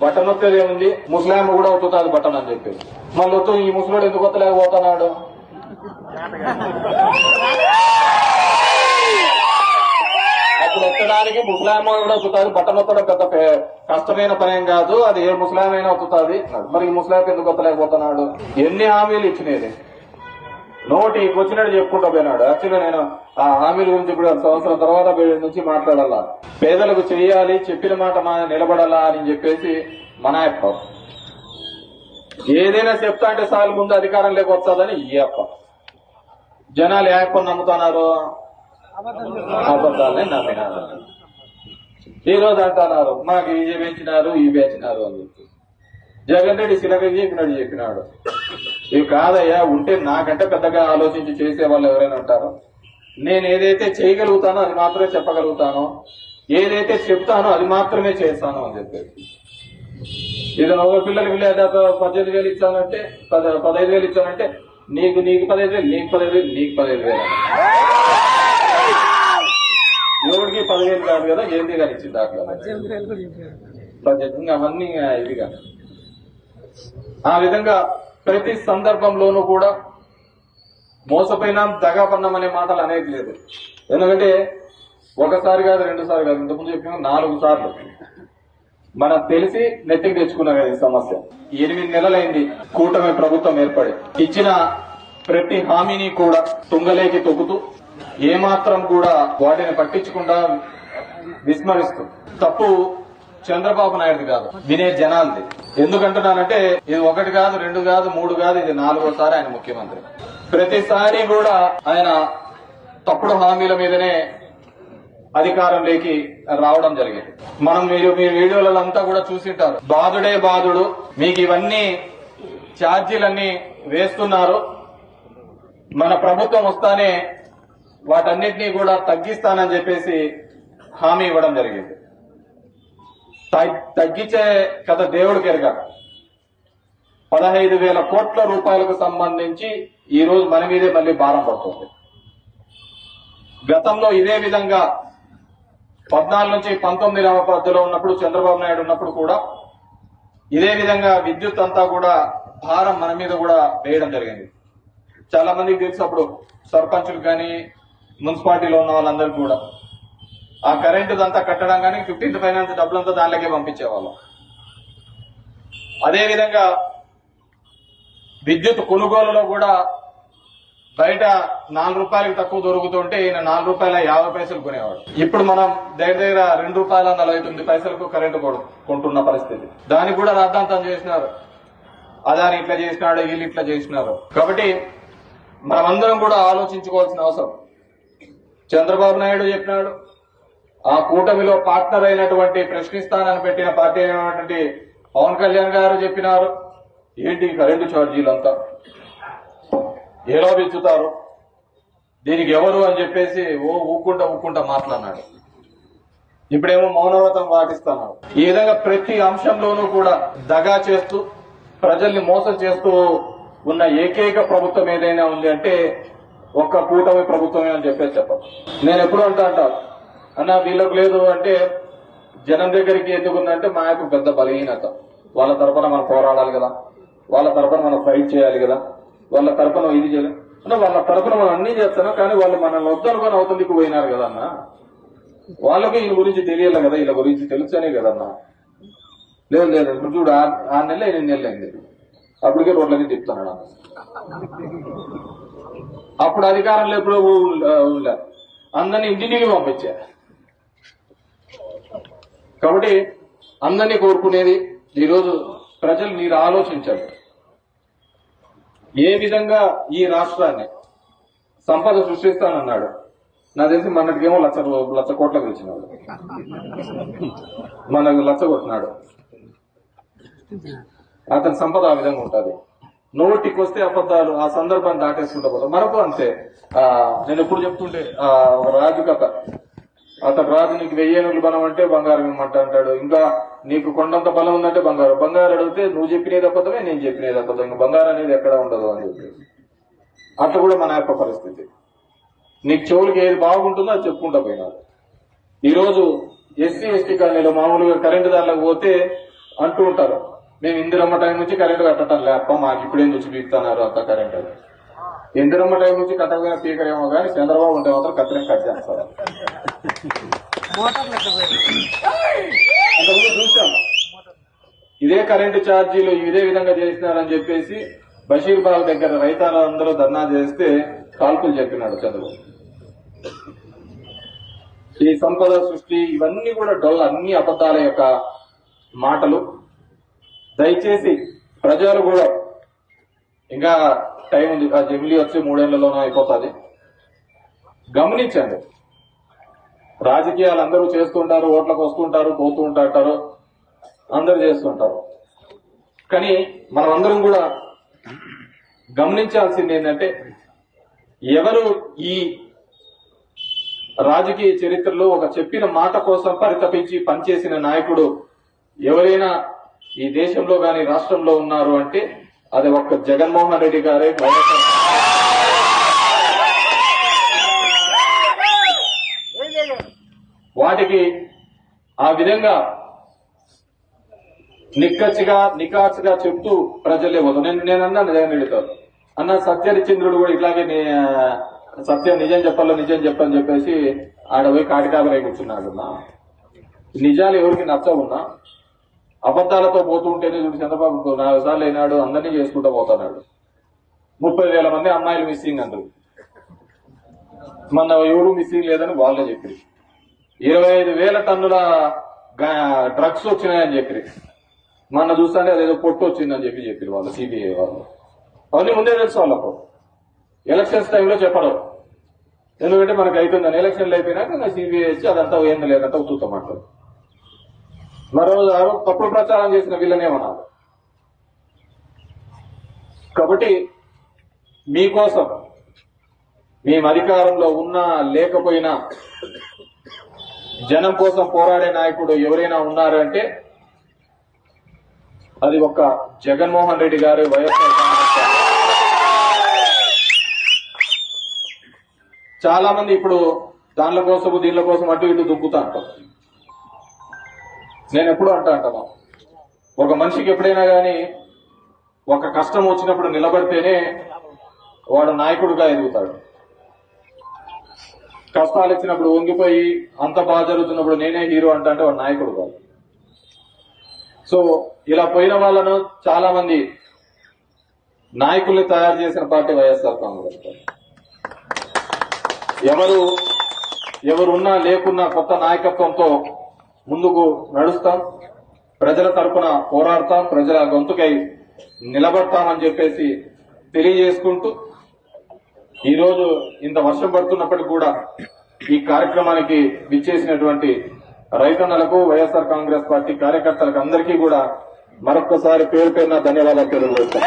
Button వచ్చేది ఏముంది ముస్లాం కూడా అవుతుంది బటన్ అని చెప్పేసి మళ్ళీ వస్తూ ఈ ముసలోడు ఎందుకు వస్తలేకపోతున్నాడు అప్పుడు వచ్చడానికి ముస్లాం కూడా వస్తుంది బట్టలు ఒత్తడం పెద్ద కష్టమైన పని ఏం కాదు. అది ఏ ముస్లాం అయినా అవుతుంది మరి ఈ ముస్లాం ఎందుకు వస్తలేకపోతున్నాడు ఎన్ని హామీలు ఇచ్చినది? నోటి వచ్చినట్టు చెప్పుకుంటూ పోయినాడు. యాక్చువల్గా నేను ఆ హామీల గురించి ఇప్పుడు సంవత్సరం తర్వాత నుంచి మాట్లాడాలా? పేదలకు చేయాలి చెప్పిన మాట మా నిలబడాలా అని చెప్పేసి మన యొక్క ఏదైనా చెప్తా అంటే సార్లు ముందు అధికారం లేకొస్తుందని ఈ అప్ప. జనాలు ఏ అప్పని నమ్ముతున్నారు అబద్ధాలని నమ్మినారు. ఈ రోజు అంటున్నారు మాకు ఇవి పెంచినారు ఇవి పెంచినారు అని చెప్పి జగన్ రెడ్డి శిలక చెప్పినాడు చెప్పినాడు? ఇవి కాదయ్యా ఉంటే నాకంటే పెద్దగా ఆలోచించి చేసే వాళ్ళు ఎవరైనా ఉంటారు. నేను ఏదైతే చేయగలుగుతానో అది మాత్రమే చెప్పగలుగుతాను. ఏదైతే చెప్తానో అది మాత్రమే చేస్తాను అని చెప్పేసి ఇది ఒక పిల్లలకి లేదా పద్దెనిమిది వేలు ఇచ్చానంటే పద పదహైదు వేలు ఇచ్చానంటే నీకు నీకు పదహైదు వేలు నీకు పదహైదు వేలు నీకు పదహైదు వేలు. ఎవరికి పదివేలు కాదు కదా ఏంది కానీ ఇచ్చింది దాంట్లో? పద్దెనిమిది అవన్నీ కాదు ఆ విధంగా ప్రతి సందర్భంలోనూ కూడా మోసపోయినాం దగాపన్నాం అనే మాటలు అనేది లేదు ఎందుకంటే ఒకసారి కాదు రెండు సార్లు కాదు ఇంతకుముందు చెప్పిన నాలుగు సార్లు. మనం తెలిసి నెత్తికి తెచ్చుకున్నాం కదా ఈ సమస్య. ఎనిమిది నెలలైంది కూటమి ప్రభుత్వం ఏర్పడి. ఇచ్చిన ప్రతి హామీని కూడా తుంగలేకి తొక్కుతూ ఏమాత్రం కూడా వాటిని పట్టించకుండా విస్మరిస్తూ తప్పు చంద్రబాబు నాయుడు కాదు. వినే జనాలది. ఎందుకంటున్నానంటే ఇది ఒకటి కాదు రెండు కాదు మూడు కాదు ఇది నాలుగోసారి ఆయన ముఖ్యమంత్రి. ప్రతిసారి కూడా ఆయన తప్పుడు హామీల మీదనే అధికారంలోకి రావడం జరిగింది. మనం మీరు మీ వీడియోలంతా కూడా చూసింటారు. బాధుడే బాధుడు మీకు ఇవన్నీ ఛార్జీలన్నీ వేస్తున్నారు. మన ప్రభుత్వం వస్తానే వాటన్నిటినీ కూడా తగ్గిస్తానని చెప్పేసి హామీ ఇవ్వడం జరిగింది. తగ్గించే కథ దేవుడికి ఎరగా పదహైదు వేల కోట్ల రూపాయలకు సంబంధించి ఈ రోజు మన మీదే మళ్ళీ భారం పడుతుంది. గతంలో ఇదే విధంగా పద్నాలుగు నుంచి పంతొమ్మిది మధ్యలో ఉన్నప్పుడు చంద్రబాబు నాయుడు ఉన్నప్పుడు కూడా ఇదే విధంగా విద్యుత్ అంతా కూడా భారం మన మీద కూడా వేయడం జరిగింది. చాలా మందికి తెలుసు అప్పుడు సర్పంచులు కానీ మున్సిపాలిటీలో ఉన్న వాళ్ళందరికీ కూడా ఆ కరెంటు అంతా కట్టడం కానీ ఫిఫ్టీన్త్ ఫైనాన్స్ డబ్బులంతా దానిలోకే పంపించేవాళ్ళం. అదేవిధంగా విద్యుత్ కొనుగోలులో కూడా బయట నాలుగు రూపాయలకి తక్కువ దొరుకుతుంటే ఈయన నాలుగు రూపాయల యాభై పైసలు కొనేవాడు. ఇప్పుడు మనం దగ్గర దగ్గర రెండు రూపాయల నలభై తొమ్మిది పైసలకు కరెంటు కొడు- కొంటున్న పరిస్థితి. దానికి కూడా రాద్ధాంతం చేసినారు. అదాని ఇట్లా చేసినాడు వీళ్ళు ఇట్లా చేసినారు. కాబట్టి మనమందరం కూడా ఆలోచించుకోవాల్సిన అవసరం. చంద్రబాబు నాయుడు చెప్పినాడు ఆ కూటమిలో పార్ట్నర్ అయినటువంటి ప్రశ్నిస్తానని పెట్టిన పార్టీ అయినటువంటి పవన్ కళ్యాణ్ గారు చెప్పినారు. ఏంటి కరెంటు ఛార్జీలంతా? ఎలా పెంచుతారు దీనికి ఎవరు అని చెప్పేసి ఓ ఊక్కుంటా ఊక్కుంటా మాట్లాడినాడు. ఇప్పుడేమో మౌనవ్రతం పాటిస్తున్నారు. ఈ విధంగా ప్రతి అంశంలోనూ కూడా దగా చేస్తూ ప్రజల్ని మోసం చేస్తూ ఉన్న ఏకైక ప్రభుత్వం ఏదైనా ఉంది అంటే ఒక్క కూటమి ప్రభుత్వమే అని చెప్పేసి చెప్పచ్చు. నేను ఎప్పుడు అంటా అంటా అన్న వీళ్ళకు లేదు అంటే జనం దగ్గరికి ఎందుకుందంటే మా యొక్క పెద్ద బలహీనత. వాళ్ళ తరపున మనం పోరాడాలి కదా. వాళ్ళ తరపున మనం ఫైట్ చేయాలి కదా. వాళ్ళ తరపున ఇది చేయాలి. అంటే వాళ్ళ తరపున మనం అన్ని చేస్తాను? కానీ వాళ్ళు మనల్ని వద్దనుకొని అవతలికి పోయినారు కదా అన్న. వాళ్ళకి వీళ్ళ గురించి తెలియాలి కదా. వీళ్ళ గురించి తెలుసనే కదన్నా లేదు లేదు ఇప్పుడు చూడు ఆరు ఆరు నెలలు ఎనిమిది నెలలు అయింది. అప్పటికే రోడ్లకి తిప్పుతున్నాడు అప్పుడు అధికారంలో ఎప్పుడో ఉండలే అందరినీ ఇంటికి పంపించారు. కాబట్టి అందరినీ కోరుకునేది ఈరోజు ప్రజలు మీరు ఆలోచించాలి. ఏ విధంగా ఈ రాష్ట్రాన్ని సంపద సృష్టిస్తానన్నాడు. నా తెలిసి మొన్నటికేమో లక్ష లక్ష కోట్లకు తెచ్చినాడు. మనకు లక్ష కొట్టినాడు. అతని సంపద ఆ విధంగా ఉంటుంది. నోటికి వస్తే అబద్ధాలు ఆ సందర్భాన్ని దాటేసుకుంటా పోతాం. మనకు అంతే. నేను ఎప్పుడు చెప్తుంటే ఒక రాజు కథ అతను రాదు నీకు వెయ్యేనుగులు బలం అంటే బంగారం ఇమ్మంట అంటాడు. ఇంకా నీకు కొండంత బలం ఉందంటే బంగారం. బంగారం అడిగితే నువ్వు చెప్పినది అబద్ధమే నేను చెప్పినది అబద్ధం ఇంకా బంగారం అనేది ఎక్కడ ఉండదు అని చెప్పి. అట్లా కూడా మన యొక్క పరిస్థితి. నీకు చెవులకి ఏది బాగుంటుందో అది చెప్పుకుంటా పోయినారు ఈరోజు ఎస్సీ ఎస్టీ కాలనీలో మామూలుగా కరెంటు దానిలోకి పోతే అంటూ ఉంటారు. మేము ఇందిరమ్మ టైం నుంచి కరెంటు కట్టడం లేప మాకు ఇప్పుడేం నుంచి పీకుతున్నారు అంత కరెంటు ఇందిరమ్మ టైం నుంచి కట్టకపోయిన పీకరేమో కానీ చంద్రబాబు ఉంటే మాత్రం కత్తిరం కట్ చేస్తారు. అంతకుముందు చూసాం ఇదే కరెంటు ఛార్జీలు ఇదే విధంగా చేసినారని చెప్పేసి బషీర్బాగ్ దగ్గర రైతాలందరూ ధర్నా చేస్తే కాల్పులు చెప్పినాడు చంద్రబాబు. ఈ సంపద సృష్టి ఇవన్నీ కూడా డొల్ల అన్ని అబద్దాల యొక్క మాటలు. దయచేసి ప్రజలు కూడా ఇంకా టైం ఉంది. ఆ జమిలీ వచ్చి మూడేళ్ళలోనే అయిపోతుంది. గమనించండి. రాజకీయాలు అందరూ చేస్తుంటారు ఓట్లకు వస్తుంటారు పోతూ ఉంటారు అందరూ చేస్తుంటారు. కానీ మనం అందరం కూడా గమనించాల్సింది ఏంటంటే ఎవరు ఈ రాజకీయ చరిత్రలో ఒక చెప్పిన మాట కోసం పరితపించి పనిచేసిన నాయకుడు ఎవరైనా ఈ దేశంలో కానీ రాష్ట్రంలో ఉన్నారు అంటే అది ఒక్క జగన్మోహన్ రెడ్డి గారే వాటికి ఆ విధంగా నిక్కచ్చిగా నికాచుగా చెప్తూ ప్రజలే పోతాం నేను నేనన్నా అన్నాను జగన్ రెడ్డితో అన్న సత్యరిచంద్రుడు కూడా ఇట్లాగే సత్యం నిజం చెప్పాలో నిజం చెప్పని చెప్పేసి ఆడ పోయి కాటికాబరై కూర్చున్నాడు నా నిజాలు ఎవరికి నచ్చవున్నా అబద్ధాలతో పోతూ ఉంటేనే చూడు చంద్రబాబు నాలుగు సార్లు అయినాడు అందరినీ చేసుకుంటూ పోతున్నాడు. ముప్పై వేల మంది అమ్మాయిలు మిస్సింగ్ అందరు మన ఎవరు మిస్సింగ్ లేదని వాళ్ళే చెప్పి ఇరవై ఐదు వేల టన్నుల డ్రగ్స్ వచ్చినాయని చెప్పి మొన్న చూస్తుంటే అదేదో పొట్టు వచ్చిందని చెప్పి చెప్పారు వాళ్ళు సిబిఐ వాళ్ళు. అవన్నీ ముందే తెలుసు వాళ్ళకు. ఎలక్షన్స్ టైంలో చెప్పడం ఎందుకంటే మనకు అవుతుందని ఎలక్షన్లు అయిపోయినాక సిబిఐ వచ్చి అదంతా ఏంది లేదంతా ఉత్తుతా మాట్లాడు మరో తప్పుడు ప్రచారం చేసిన వీళ్ళనే ఉన్నారు. కాబట్టి మీకోసం మేము అధికారంలో ఉన్నా లేకపోయినా జనం కోసం పోరాడే నాయకుడు ఎవరైనా ఉన్నారంటే అది ఒక జగన్మోహన్ రెడ్డి గారు వైఎస్ఆర్ చాలా మంది ఇప్పుడు దానిల కోసం దీనిల కోసం అటు ఇటు దుక్కుతారు నేను ఎప్పుడు అంటా అంటాను ఒక మనిషికి ఎప్పుడైనా కానీ ఒక కష్టం వచ్చినప్పుడు నిలబడితేనే వాడు నాయకుడుగా ఎదుగుతాడు. కష్టాలు ఇచ్చినప్పుడు వంగిపోయి అంత బాగా జరుగుతున్నప్పుడు నేనే హీరో అంట అంటే వాడు నాయకుడు కాదు. సో ఇలా పోయిన వాళ్ళను చాలా మంది నాయకుల్ని తయారు చేసిన పార్టీ వైఎస్ఆర్ కాంగ్రెస్ ఎవరు ఎవరున్నా లేకున్నా కొత్త నాయకత్వంతో ముందుకు నడుస్తాం. ప్రజల తరపున పోరాడతాం ప్రజల గొంతుకై నిలబడతామని చెప్పేసి తెలియజేసుకుంటూ ఈరోజు ఇంత వర్షం పడుతున్నప్పటికీ కూడా ఈ కార్యక్రమానికి విచ్చేసినటువంటి రైతన్నలకు వైఎస్ఆర్ కాంగ్రెస్ పార్టీ కార్యకర్తలకు అందరికీ కూడా మరొక్కసారి పేరు పేరున ధన్యవాదాలు తెలియజేస్తాం.